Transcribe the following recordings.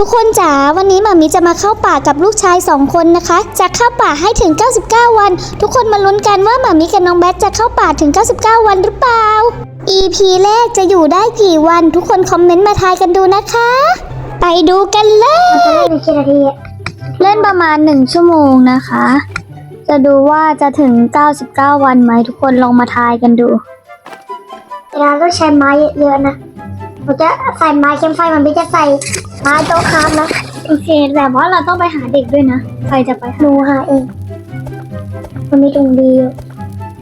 ทุกคนจ๋าวันนี้มามีจะมาเข้าป่ากับลูกชายสองคนนะคะ จะเข้าป่าให้ถึง 99 วัน ทุกคนมาลุ้นกันว่ามามีกับน้องแบทจะเข้าป่าถึง 99 วันหรือเปล่า EP แรกจะอยู่ได้กี่วัน ทุกคนคอมเมนต์มาทายกันดูนะคะ ไปดูกันเลยจะเล่นกี่นาทีเล่นประมาณ 1 ชั่วโมงนะคะ จะดูว่าจะถึง 99 วันไหมทุกคนลองมาทายกันดูเวลาต้องใช้ไม้เยอะๆนะ ผมจะใส่ไม้เข็มไฟมันไม่จะใส่ไม้โต๊ะค้ำนะโอเคแต่ว่าเราต้องไปหาเด็กด้วยนะใครจะไปหนูหาเอง มันมีถุงดีอยู่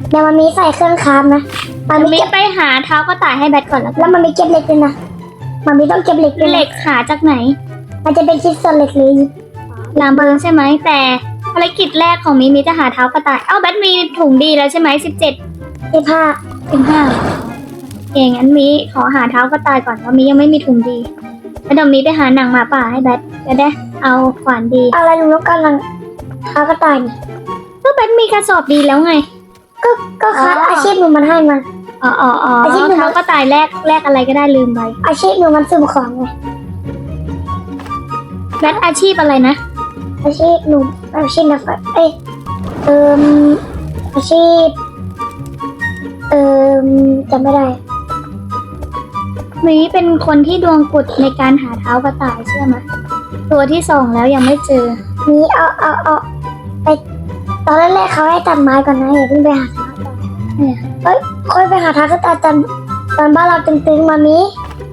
เดี๋ยวมันมีใส่เครื่องค้ำนะมันหามีมีเก็บไปหาเท้ากระต่ายให้แบทก่อนแล้วกัแล้นวมันมีเก็บเหล็กด้วยนะมันมีต้องเก็บเหล็กด้วยนะเหล็กหาจากไหน มันจะเป็นชิ้นส่วนเหล็กหรือลามเบิงใช่ไหมแต่ภารกิจแรกของมีมีจะหาเท้ากระต่าย เอ้าแบทมีถุงดีแล้วใช่ไหมสิบเจ็ดที่ผ้าถึงห้า เองงั้นมีขอหาเท้ากระต่ายก่อนเพราะมียังไม่มีถุงดี แล้วเดี๋ยวมีไปหาหนังหมาป่าให้แบทจะได้เอาขวานดี อะไรหนูต้องการลังค้ากระต่ายนี่ก็แบทมีกระสอบดีแล้วไง ก็ก็ค้าอ๋ออ อาชีพหนูมันให้มาอ๋ออ๋ออ๋ออาชีพหนูเท้ากระต่ายแรกแรกอะไรก็ได้ลืมไปอาชีพหนูมันซึมของไงแบทอาชีพอะไรนะ อาชีพหนูอาชีพนักไฟเอ้ยเอิมอาชีพเอิมจำไม่ได้ มีเป็นคนที่ดวงกุดในการหาเท้ากระต่ายเชื่อไหมตัวที่สองแล้วยังไม่เจอ นี่เอาเอาเอาไปตอนแรกๆเขาให้ตัดไม้ก่อนนะอย่าเพิ่งไปหาทางก่อนเนี่ยเฮ้ยค่อยไปหาทางก็ตัดตอนตอนบ้านเราตึงๆมามี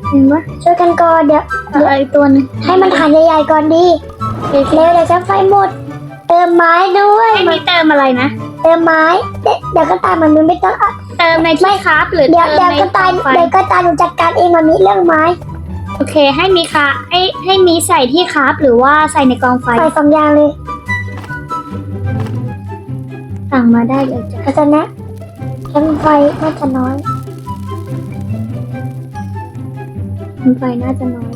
เห็นปะช่วยกันก่อนเดี๋ยวอะไรตัวหนึงให้มันฐานใหญ่ๆก่อนดีเร็วเดี๋ยวจะไฟหมด เติมไม้ด้วยให้มีเติมอะไรนะ เติมไม้เดี๋ยวเดี๋ยวก็ตายมันไม่ต้องอะเติมในที่คราฟหรือเดี๋ยวเติมเดี๋ยวในก็ตายไฟเดี๋ยวก็ตายหนูจัดการเองมามีเรื่องไม้โอเค ให้มีค่ะให้ให้มีใส่ที่คราฟหรือว่าใส่ในกองไฟใส่สองอย่างเลยสั่งมาได้เลยจ้ะเพราะฉะนั้นแคมป์ไฟน่าจะน้อยกองไฟน่าจะน้อย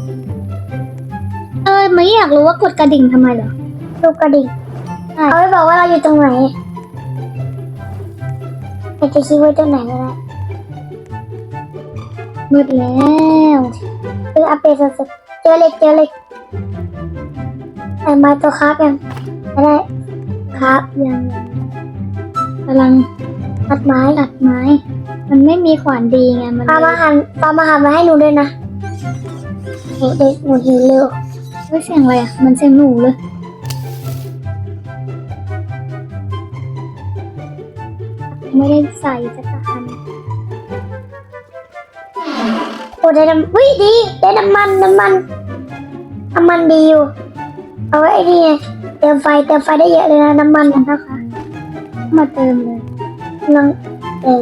เออไม่อยากรู้ว่ากดกระดิ่งทำไมเหรอ ลูกกระดิ่งใช่เขาไม่บอกว่าเราอยู่ตรงไหน เราจะชี้ไว้ตรงไหนก็ได้มืดแล้วคืออัปเดตสุดๆเจอเหล็กเจอเหล็กแต่ไม้ตัวคราบยังไม่ได้ครับยังกำลังตัดไม้ตัดไม้ มันไม่มีขวานดีไงมันปามาหันปามาหันมาให้หนูด้วยนะเด็กเด็กหนูหิวเร็วเฮ้ยเสียงอะไรอะมันเสียงหนูเลย ไม่ได้ใส่สักอันโอ้ได้น้ำวิดีได้น้ำมันน้ำมันน้ำมันดีอยู่ เอาไว้ไอ้นี่เติมไฟเติมไฟได้เยอะเลยนะน้ำมันนะคะ มาเติมเลยนังเออ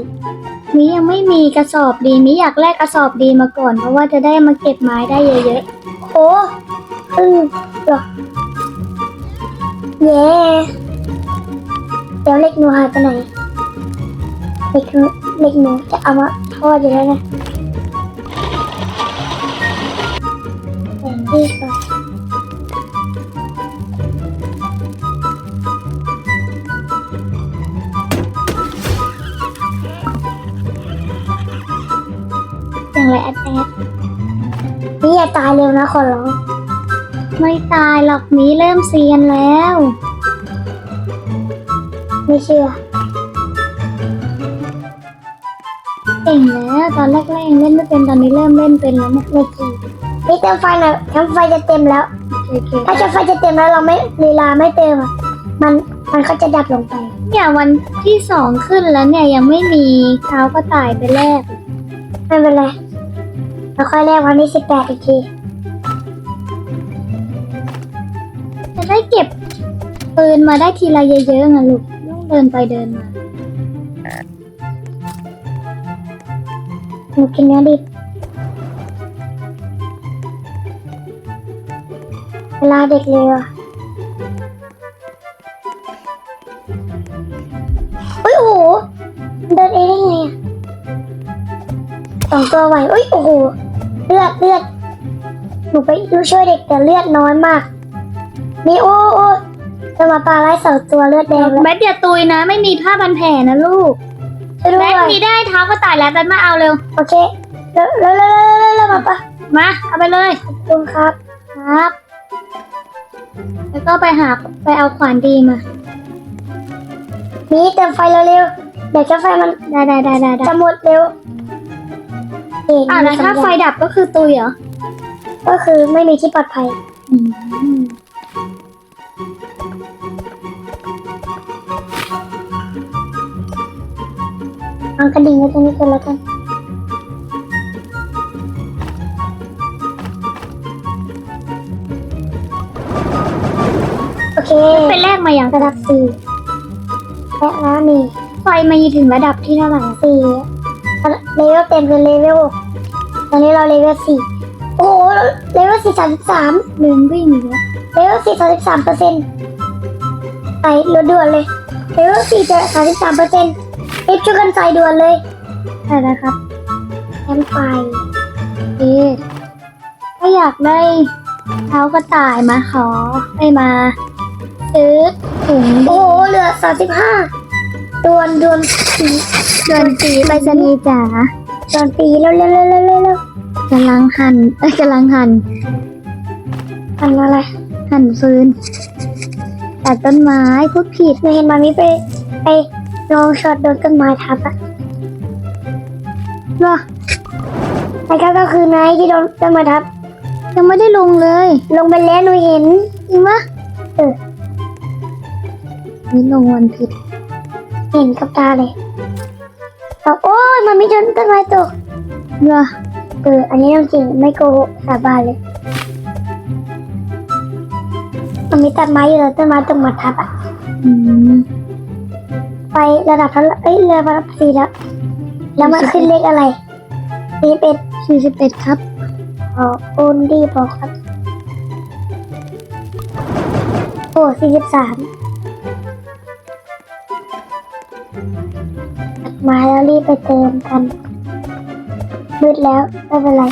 มิยังไม่มีกระสอบดีมิอยากแลกกระสอบดีมาก่อน เพราะว่าจะได้มาเก็บไม้ได้เยอะโอ้ครึ่งเหรอเย้เดี๋ยวเล็กหนูหายไปไหน เล็กเล็กหนูจะเอามาทอดอยู่แล้วนะแต่งที่ก่อนๆเสียงไรแอดแอดนี่อย่าตายเร็วนะขอร้อง ไม่ตายหรอกมิเริ่มเซียนแล้ว ไม่เชื่อ เก่งแล้วตอนแรกๆยังเล่นไม่เป็นตอนนี้เริ่มเล่นเป็นแล้วเนี่ยไม่จริงนี่เติมไฟหน่อยน้ำไฟจะเต็มแล้ว โอเคถ้าจะไฟจะเต็มแล้วเราไม่เวลาไม่เติมอะมันมันก็จะดับลงไป เนี่ยวันที่สองขึ้นแล้วเนี่ยยังไม่มีเท้ากระต่ายไปแลกไม่เป็นไรเราค่อยแรกวันที่สิบแปดอีกทีจะได้เก็บปืนมาได้ทีละเยอะๆไงลูกต้องเดินไปเดินมา หนูกินเนื้อดิบเวลาเด็กเลยอะอุ้ยโอ้โหเดินเองได้ไงอะสองตัวไหวอุ้ยโอ้โหเลือดเลือดหนูไปช่วยเด็กแต่เลือดน้อยมากนี่โอ้โอ้จะมาปลาไล่สองตัวเลือดแดงแล้วแบทอย่าตุยนะ ไม่มีผ้าพันแผลนะลูก ช่วยด้แบวยทมีได้เท้ากระต่ายแล้วแบทมาเอาเร็ว โอเคเร็วเร็วเร็วเร็วเร็วมาปะมา เอาไปเลยขอบคุณครับ ครับ แล้วก็ไปหาไปเอาขวานดีมามีเติมไฟเร็วๆเดี๋ยวจะไฟมันได้ได้ได้ได้ได้จะหมดเร็วเห็นอ่าแล้วถ้าไฟดับก็คือตุยเหรอ ก็คือไม่มีที่ปลอดภัย กระดิ่งไว้ตรงนี้ก่อนแล้วกันโอเคเป็นแรกมาอย่างระดับสี่และแล้วมีไฟมาถึงระดับที่เท่าไหร่สี่เลเวลเต็มคือเลเวลหกตอนนี้เราเลเวลสี่โอ้โหเลเวลสี่สามสิบสามลืมวิ่งอีกแล้วเลเวลสี่สามสิบสามเปอร์เซ็นต์ใส่รถด่วนเลยเลเวลสี่จะสามสิบสามเปอร์เซ็นต์ รีบช่วยกันใส่ด่วนเลยได้แล้วครับแคมป์ไฟเอ๊ะถ้าอยากได้เท้ากระต่ายมาขอให้มาซื้อถุงโอ้โหเหลือสามสิบห้าด่วนด่วนสีเดินสีไปรษณีย์จ๋าด่วนสีเร็วเร็วเร็วเร็วเร็วเร็วกำลังหั่นเอ้ยกำลังหั่นอันอะไรหั่นฟืนตัดต้นไม้พูดผิดหนูเห็นมามีไปไป ลองช็อตโดนต้นไม้ทับอะเหรอแล้วก็ก็คือนายที่โดนต้นไม้ทับ ยังไม่ได้ลงเลย ลงไปแล้วหนูเห็นจริงปะเออนี่ลงวันผิด เห็นกับตาเลยอโอ้ยมันไม่โดนต้นไม้ตกเหรอเอออันนี้เรื่องจริงไม่โกหกสาบานเลยมันมีต้นไม้อยู่แล้วต้นไม้ตกมาทับอะ อืม ไประดับเท่าไรเอ้ยเรือระดับสี่แล้ว แล้วมันขึ้นเลขอะไรสี่เป็นสี่สิบเอ็ดครับขอโอนดีบอกครับ โอ้สี่สิบสามมาแล้วรีบไปเติมกัน มืดแล้วไม่เป็นไร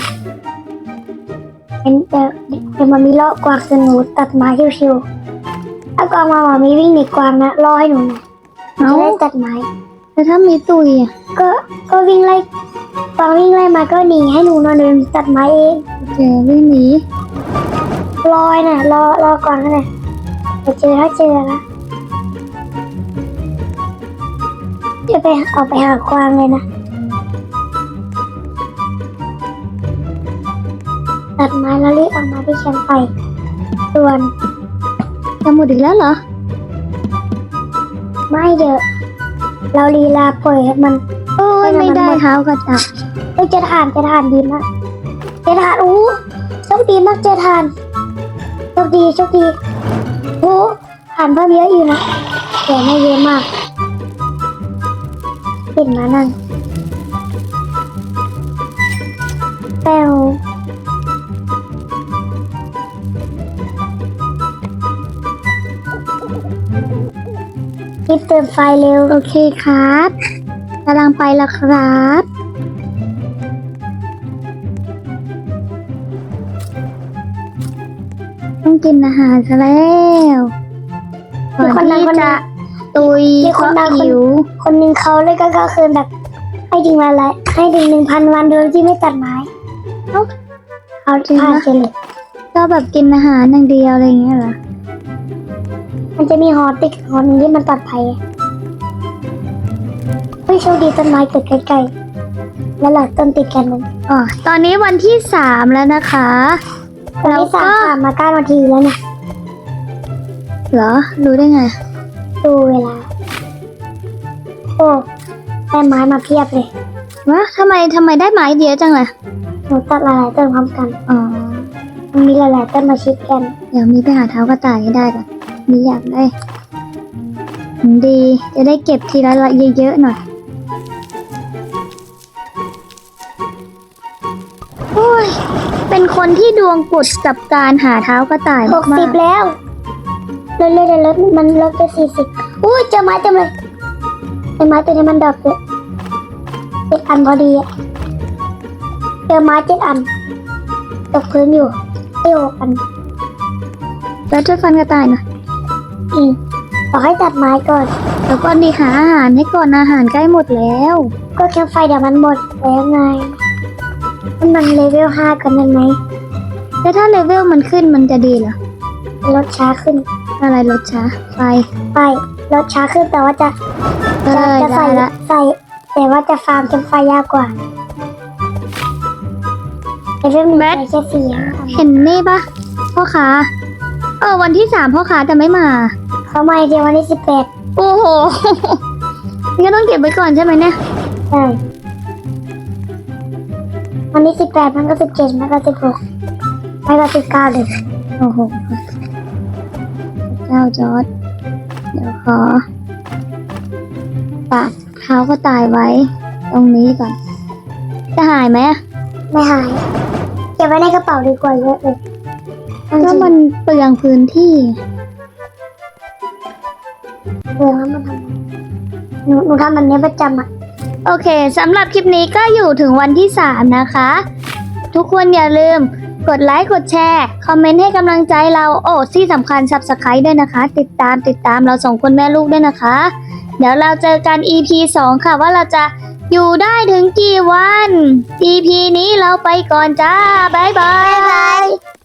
เห็นแต่เดี๋ยวมันมีเลาะกวางสนูตัดไม้ชิวๆถ้ากวางมาหมามีวิ่งหนีกวางนะรอให้หนูหน่อย เอ้าจะได้ตัดไม้แล้วถ้ามีตุยอะก็ก็วิ่งไล่กวางวิ่งไล่มาก็หนีให้หนูนอนเดินตัดไม้เองเจอวิ่งหนีรอยน่ะรอรอก่อนนะน่ะจะเจอถ้าเจอนะจะไปเอาไปหากวางเลยนะตัดไม้แล้วรีบเอามาที่แคมป์ไฟส่วนจะหมดอีกแล้วเหรอ ไม่เดี๋ยวเราลีลาปล่อยให้มันโอ้ยไม่ได้เท้ากระต่ายเอ้ยเจอทานเจอทานดีมากเจอทานอู้โชคดีมากเจอทานโชคดีโชคดีโอ้ทานเพิ่มเยอะอยู่นะแต่ไม่เยอะมากเห็นมานั่งแปว รีบเติมไฟเร็ว โอเคครับกำลังไปแล้วครับ ต้องกินอาหารซะแล้วก่อนมีคนดังที่คนหนึ่จะงตุยมีเพคนราะดังคนหิว คนหนึ่งเขาเลยก็ก็คือแบบให้ถึงวันละให้ถึงหนึ่งพันวันโดยที่ไม่ตัดไม้เอ้าเขาจริงพลาดนะไปเลยก็แบบกินอาหารอย่างเดียวอะไรอย่างเงี้ยเหรอ มันจะมีหอติดหอหนึ่งที่มันปลอดภัยอะเฮ้ยโชคดีต้นไม้เกิดใกล้ๆแล้วหลักต้นติดกันนึงอ๋อตอนนี้วันที่สามแล้วนะคะ ตอนแล้วนี้ก็สามผ่านมาเก้านาทีแล้วเนี่ยเหรอ รู้ได้ไง ดูเวลา โอ้ได้ไม้มาเพียบเลยวะทำไมทำไมได้ไม้เดียวจังเลยหนูตัดหลายๆต้นพร้อมกัน อ๋อ มันมีหลายๆต้นมาชิดกัน เดี๋ยวมีไปหาเท้ากระต่ายให้ได้ก่อน มีอยากได้ดีจะได้เก็บทีละละเยอะๆหน่อยโอ้ย เป็นคนที่ดวงกุดกับการหาเท้ากระต่ายหกมาสิกบแล้วเรื่อยๆเดี๋ยวรถมันลดไปสี่สิบอุ้ยเจอไม้เต็มเลยไอ้ไม้ตัวนี้มันดอกเยอะเจ็ดอันพอดีอะเจอไม้เจ็ดอันตกพื้นอยู่เอ้ยหกอันๆแล้วช่วยฟันกระต่ายหน่อย อืมบอกให้ตัดไม้ก่อนแล้วก็ดีหาอาหารให้ก่อนอาหารใกล้หมดแล้ว ก็แค่ไฟเดี๋ยวมันหมดแล้วไงให้มันเลเวลห้ากันได้ไหมแล้วถ้าเลเวลมันขึ้นมันจะดีเหรอรถช้าขึ้น อะไรรถช้าไฟไปรถช้าขึ้นแต่ว่าจะเอจะอจะได้ใส่ละใส่แต่ว่าจะฟาร์มจนไฟยากกว่าไอ้เรื่องมีไปแค่สี่ห้าอันเห็นนี่ปะพ่อค้า เออวันที่สามพ่อค้าจะไม่มา เขามาเดียววันที่สิบแปดโอ้โหนี่ก็ต้องเก็บไว้ก่อนใช่ไหมเนี่ย ใช่วันที่สิบแปดมันก็สิบเจ็ดมันก็สิบหกไม่ก็สิบเก้าเลยโอ้โหเจ้าจอร์ดเดี๋ยวขอปากเท้าก็ตายไว้ ตรงนี้ก่อน จะหายไหมอะไม่หาย เก็บไว้ในกระเป๋าดีกว่าเยอะเลย ก็มันเปลืองพื้นที่เบื่อแล้วมันทำไมหนูหนูทำแบบนี้ประจำอะ โอเคสำหรับคลิปนี้ก็อยู่ถึงวันที่ 3 นะคะ ทุกคนอย่าลืมกดไลค์ กดแชร์ คอมเมนต์ให้กำลังใจเรา โอ้ที่สำคัญ Subscribe ด้วยนะคะ ติดตามติดตามเราสองคนแม่ลูกด้วยนะคะ เดี๋ยวเราเจอกัน EP 2 ค่ะว่าเราจะอยู่ได้ถึงกี่วัน EP นี้เราไปก่อนจ้า บ๊ายบาย